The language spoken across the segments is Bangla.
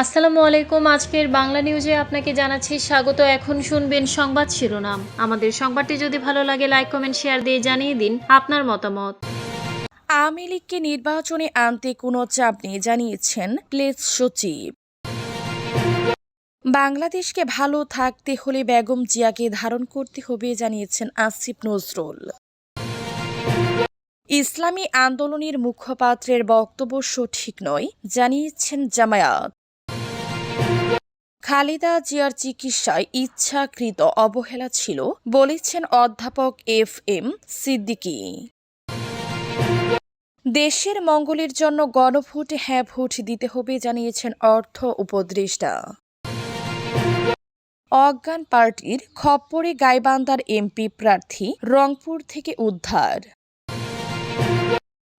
আসসালামু আলাইকুম। আজকের বাংলা নিউজে আপনাকে জানাচ্ছি স্বাগত। এখন শুনবেন সংবাদ শিরোনাম। আমাদের সংবাদটি যদি ভালো লাগে, লাইক, কমেন্ট, শেয়ার দিয়ে জানিয়ে দিন আপনার মতামত। আওয়ামী লীগকে নির্বাচনে আনতে কোনো চাপ নেই, জানিয়েছেন প্লেস সচিব। বাংলাদেশকে ভালো থাকতে হলে বেগম জিয়াকে ধারণ করতে হবে, জানিয়েছেন আসিফ নজরুল। ইসলামী আন্দোলনের মুখপাত্রের বক্তব্য সঠিক নয়, জানিয়েছেন জামায়াত। খালেদা জিয়ার চিকিৎসায় ইচ্ছাকৃত অবহেলা ছিল, বলেছেন অধ্যাপক এফ এম সিদ্দিকী। দেশের মঙ্গলের জন্য গণভোটে হ্যাঁ ভোট দিতে হবে জানিয়েছেন অর্থ উপদেষ্টা। অজ্ঞান পার্টির খপ্পরে গাইবান্দার এমপি প্রার্থী রংপুর থেকে উদ্ধার।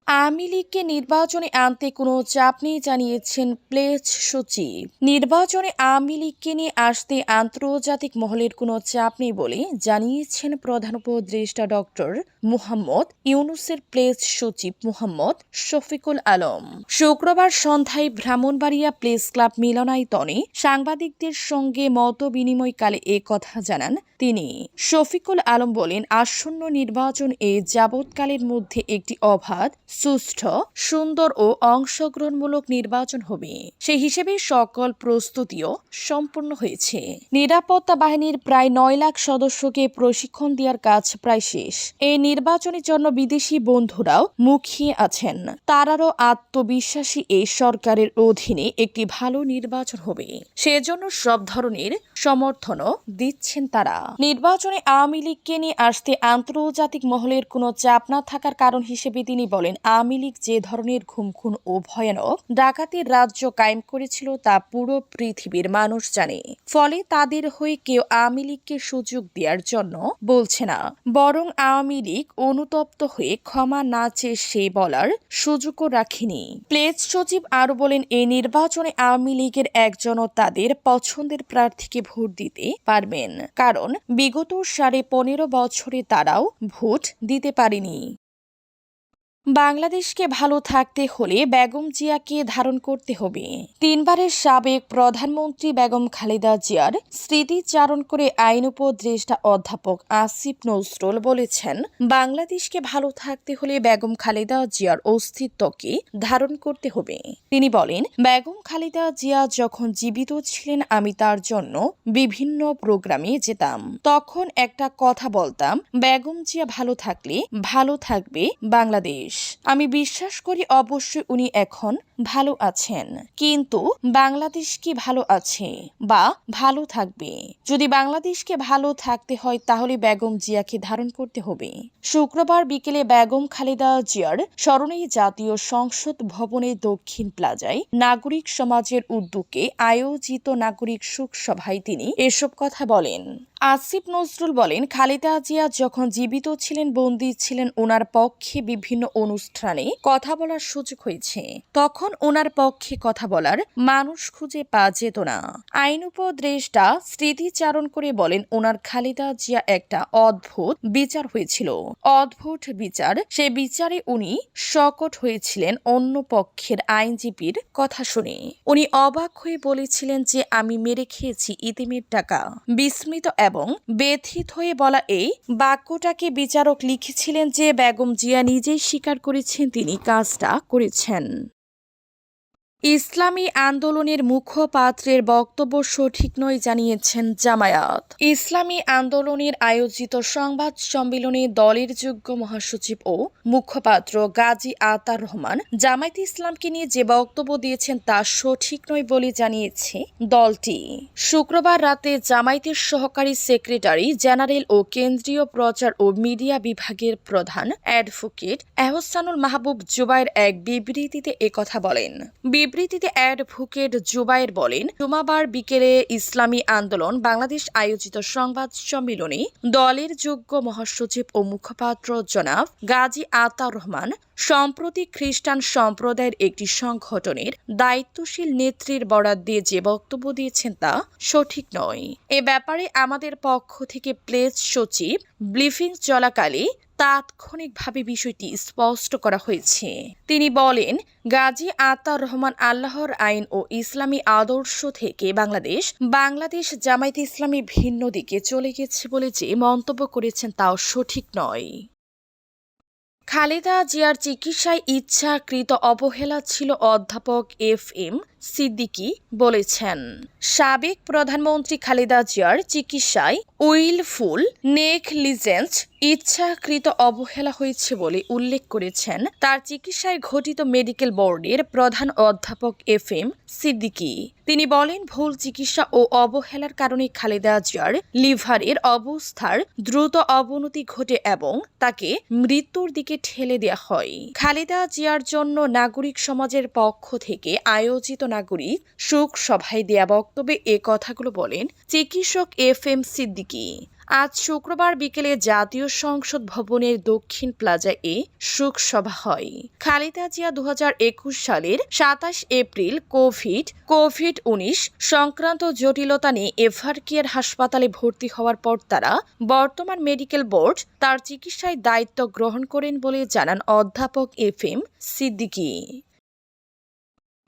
আওয়ামী লীগকে নির্বাচনে আনতে কোনো চাপ নেই জানিয়েছেন প্লেস সচিব। নির্বাচনে আওয়ামী লীগকে নিয়ে আসতে আন্তর্জাতিক মহলের কোনো চাপ নেই বলে জানিয়েছেন প্রধান উপদেষ্টা ডক্টর মুহাম্মদ ইউনুসের প্লেস সচিব মুহাম্মদ শফিকুল আলম। শুক্রবার সন্ধ্যায় ব্রাহ্মণবাড়িয়া প্লেস ক্লাব মিলনায়তনে সাংবাদিকদের সঙ্গে মত বিনিময়কালে এ কথা জানান তিনি। শফিকুল আলম বলেন, আসন্ন নির্বাচন এ যাবৎকালের মধ্যে একটি অবাধ সুষ্ঠু, সুন্দর ও অংশগ্রহণমূলক নির্বাচন হবে। সেই হিসেবে সকল প্রস্তুতিও সম্পূর্ণ হয়েছে। নিরাপত্তা বাহিনীর প্রায় নয় লাখ সদস্যকে প্রশিক্ষণ দেওয়ার কাজ প্রায় শেষ। এই নির্বাচনের জন্য বিদেশি বন্ধুরাও মুখিয়ে আছেন। তারারও আত্মবিশ্বাসী এই সরকারের অধীনে একটি ভালো নির্বাচন হবে। সেজন্য সব ধরনের সমর্থনও দিচ্ছেন তারা। নির্বাচনে আওয়ামী লীগকে নিয়ে আসতে আন্তর্জাতিক মহলের কোনো চাপ না থাকার কারণ হিসেবে তিনি বলেন আওয়ামী লীগ যে ধরনের ঘুমখুন ও ভয়ানক ডাকাতির রাজ্য কায়েম করেছিল তা পুরো পৃথিবীর মানুষ জানে। ফলে তাদের হয়ে কেউ আওয়ামী লীগকে সুযোগ দেওয়ার জন্য বলছে না। বরং আওয়ামী লীগ অনুতপ্ত হয়ে ক্ষমা না চেয়ে সে বলার সুযোগও রাখেনি। প্লেস সচিব আরও বলেন এই নির্বাচনে আওয়ামী লীগের একজনও তাদের পছন্দের প্রার্থীকে ভোট দিতে পারবেন। কারণ বিগত সাড়ে পনেরো বছরে তারাও ভোট দিতে পারেনি। বাংলাদেশকে ভালো থাকতে হলে বেগম জিয়াকে ধারণ করতে হবে। তিনবারের সাবেক প্রধানমন্ত্রী বেগম খালেদা জিয়ার স্মৃতিচারণ করে আইন উপদেষ্টা অধ্যাপক আসিফ নজরুল বলেছেন, বাংলাদেশকে ভালো থাকতে হলে বেগম খালেদা জিয়ার অস্তিত্বকে ধারণ করতে হবে। তিনি বলেন, বেগম খালেদা জিয়া যখন জীবিত ছিলেন, আমি তার জন্য বিভিন্ন প্রোগ্রামে যেতাম। তখন একটা কথা বলতাম, বেগম জিয়া ভালো থাকলে ভালো থাকবে বাংলাদেশ। আমি বিশ্বাস করি অবশ্যই উনি এখন ভালো আছেন। কিন্তু বাংলাদেশ কি ভালো আছে বা ভালো থাকবে? যদি বাংলাদেশকে ভালো থাকতে হয়, তাহলে বেগম জিয়াকে ধারণ করতে হবে। শুক্রবার বিকেলে বেগম খালেদা জিয়ার স্মরণে জাতীয় সংসদ ভবনে দক্ষিণ প্লাজায় নাগরিক সমাজের উদ্যোগে আয়োজিত নাগরিক সুখ সভায় তিনি এসব কথা বলেন। আসিফ নজরুল বলেন, খালেদা জিয়া যখন জীবিত ছিলেন, বন্দী ছিলেন, ওনার পক্ষে বিভিন্ন অনুষ্ঠানে কথা বলার সুযোগ হয়েছে। তখন ওনার পক্ষে কথা বলার মানুষ খুঁজে পাওয়া যেত না। আইন উপদেষ্টা স্মৃতিচারণ করে বলেন, ওনার খালেদা জিয়া একটা অদ্ভুত বিচার হয়েছিল। অদ্ভুত বিচার, সে বিচারে উনি শকট হয়েছিলেন অন্য পক্ষের আইনজীবীর কথা শুনে। উনি অবাক হয়ে বলেছিলেন যে, আমি মেরে খেয়েছি ইতিমের টাকা। বিস্মিত এবং ব্যথিত হয়ে বলা এই বাক্যটাকে বিচারক লিখেছিলেন যে বেগম জিয়া নিজেই স্বীকার করেছেন, তিনি কাজটা করেছেন। ইসলামী আন্দোলনের মুখপাত্রের বক্তব্য সঠিক নয় জানিয়েছেন জামায়াত। ইসলামী আন্দোলনের আয়োজিত সংবাদ সম্মেলনে দলের যোগ্য মহাসচিব ও মুখপাত্র গাজী আতার রহমান জামায়াত ইসলামকে নিয়ে যে বক্তব্য দিয়েছেন তা সঠিক নয় বলে জানিয়েছে দলটি। শুক্রবার রাতে জামায়াতের সহকারী সেক্রেটারি জেনারেল ও কেন্দ্রীয় প্রচার ও মিডিয়া বিভাগের প্রধান অ্যাডভোকেট এহসানুল মাহবুব জুবাইর এক বিবৃতিতে একথা বলেন। বিবৃতিতে অ্যাডভোকেট জুবাইর বলেন, সোমবার বিকেলে ইসলামী আন্দোলন, বাংলাদেশ আয়োজিত সংবাদ সম্মেলনে দলের যোগ্য মহাসচিব ও মুখপাত্র জনাব গাজী আতার রহমান, সম্প্রতি খ্রিস্টান সম্প্রদায়ের একটি সংগঠনের দায়িত্বশীল নেত্রীর বরাত দিয়ে যে বক্তব্য দিয়েছেন তা সঠিক নয়। এ ব্যাপারে আমাদের পক্ষ থেকে প্লেস সচিব ব্লিফিং চলাকালে তাৎক্ষণিকভাবে বিষয়টি স্পষ্ট করা হয়েছে। তিনি বলেন, গাজী আতার রহমান আল্লাহর আইন ও ইসলামী আদর্শ থেকে বাংলাদেশ বাংলাদেশ জামায়াত ইসলামী ভিন্ন দিকে চলে গেছে বলে যে মন্তব্য করেছেন তাও সঠিক নয়। খালেদা জিয়ার চিকিৎসায় ইচ্ছাকৃত অবহেলা ছিল অধ্যাপক এফ এম সিদ্দিকি বলেছেন, সাবেক প্রধানমন্ত্রী খালেদা জিয়ার চিকিৎসায় উইলফুল নেগলিজেন্স ইচ্ছাকৃত অবহেলা হয়েছে বলে উল্লেখ করেছেন তার চিকিৎসায় ঘটিত মেডিকেল বোর্ডের প্রধান অধ্যাপক এফ এম সিদ্দিকি। তিনি বলেন, ভুল চিকিৎসা ও অবহেলার কারণে খালেদা জিয়ার লিভারের অবস্থার দ্রুত অবনতি ঘটে এবং তাকে মৃত্যুর দিকে ঠেলে দেওয়া হয়। খালেদা জিয়ার জন্য নাগরিক সমাজের পক্ষ থেকে আয়োজিত নাগরিক শোক সভায় দেয়া বক্তব্যে এ কথাগুলো বলেন চিকিৎসক এফ এম সিদ্দিকী। আজ শুক্রবার বিকেলে জাতীয় সংসদ ভবনের দক্ষিণ প্লাজা এ শোক সভা হয়। খালেদা জিয়া দু হাজার একুশ সালের সাতাশ এপ্রিল কোভিড কোভিড উনিশ সংক্রান্ত জটিলতা নিয়ে এভার কেয়ার হাসপাতালে ভর্তি হওয়ার পর তারা বর্তমান মেডিকেল বোর্ড তার চিকিৎসায় দায়িত্ব গ্রহণ করেন বলে জানান অধ্যাপক এফ এম সিদ্দিকী।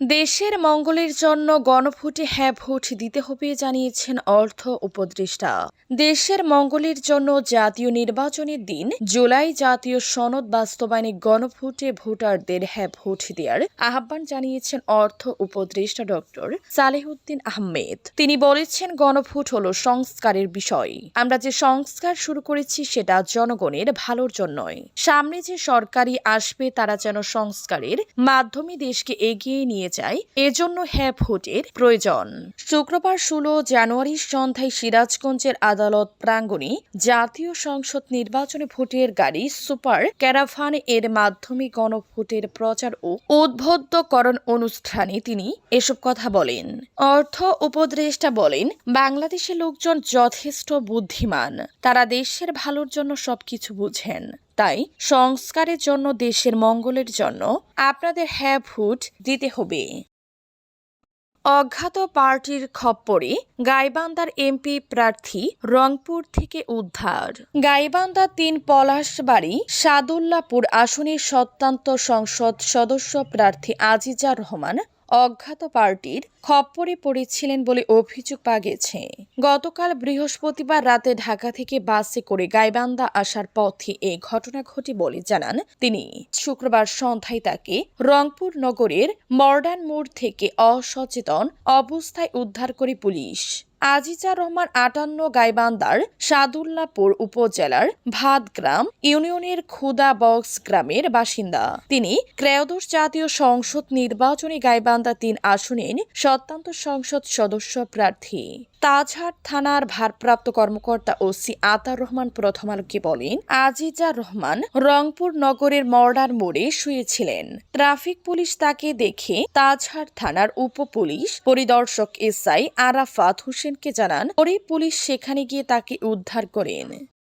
দেশের মঙ্গলের জন্য গণভোটে হ্যাঁ ভোট দিতে হবে জানিয়েছেন অর্থ উপদেষ্টা। দেশের মঙ্গলের জন্য জাতীয় নির্বাচনের দিন, জুলাই জাতীয় সনদ বাস্তবায়নে গণভোটে ভোটারদের হ্যাঁ ভোট দেওয়ার আহ্বান জানিয়েছেন অর্থ উপদেষ্টা ডক্টর সালেহুদ্দিন আহমেদ। তিনি বলেছেন, গণভোট হল সংস্কারের বিষয়। আমরা যে সংস্কার শুরু করেছি সেটা জনগণের ভালোর জন্যই। সামনে যে সরকারি আসবে, তারা যেন সংস্কারের মাধ্যমে দেশকে এগিয়ে নিয়ে যায় এজন্য হ্যাঁ ভোটের প্রয়োজন। শুক্রবার ষোলো জানুয়ারি সন্ধ্যায় সিরাজগঞ্জের আদালত প্রাঙ্গণে জাতীয় সংসদ নির্বাচনে ভোটের গাড়ি সুপার ক্যারাভান এর মাধ্যমে গণভোটের প্রচার ও উদ্বুদ্ধকরণ অনুষ্ঠানে তিনি এসব কথা বলেন। অর্থ উপদেষ্টা বলেন, বাংলাদেশের লোকজন যথেষ্ট বুদ্ধিমান, তারা দেশের ভালোর জন্য সবকিছু বুঝেন। তাই সংস্কারের জন্য, দেশের মঙ্গলের জন্য আপনাদের হ্যাঁ ভোট দিতে হবে। অজ্ঞাত পার্টির খপ্পরে গাইবান্দার এমপি প্রার্থী রংপুর থেকে উদ্ধার। গাইবান্ধা তিন পলাশবাড়ি সাদুল্লাপুর আসনের সত্তান্ত সংসদ সদস্য প্রার্থী আজিজা রহমান অজ্ঞাত পার্টির খপ্পরে পড়েছিলেন বলে অভিযোগ পাওয়া গেছে গতকাল বৃহস্পতিবার রাতে ঢাকা থেকে বাসে করে গাইবান্ধা আসার পথে এ ঘটনা ঘটে বলে জানান তিনি। শুক্রবার সন্ধ্যায় তাকে রংপুর নগরের মর্ডান মোড় থেকে অসচেতন অবস্থায় উদ্ধার করে পুলিশ। আজিজা রহমান আটান্ন গাইবান্দার সাদুল্লাপুর উপজেলার ভাতগ্রাম ইউনিয়নের খুদা বক্স গ্রামের বাসিন্দা। তিনি ক্রেয়দশ জাতীয় সংসদ নির্বাচনী গাইবান্দা তিন আসনের সত্তান্ত সংসদ সদস্য প্রার্থী। তাজহাট থানার ভারপ্রাপ্ত কর্মকর্তা ওসি আতার রহমান প্রথম আলোকে বলেন, আজিজা রহমান রংপুর নগরের মর্ডার মোড়ে শুয়েছিলেন। ট্রাফিক পুলিশ তাকে দেখে তাজহাট থানার উপ পুলিশ পরিদর্শক এসআই আরাফাত হোসেনকে জানান, পরে পুলিশ সেখানে গিয়ে তাকে উদ্ধার করেন।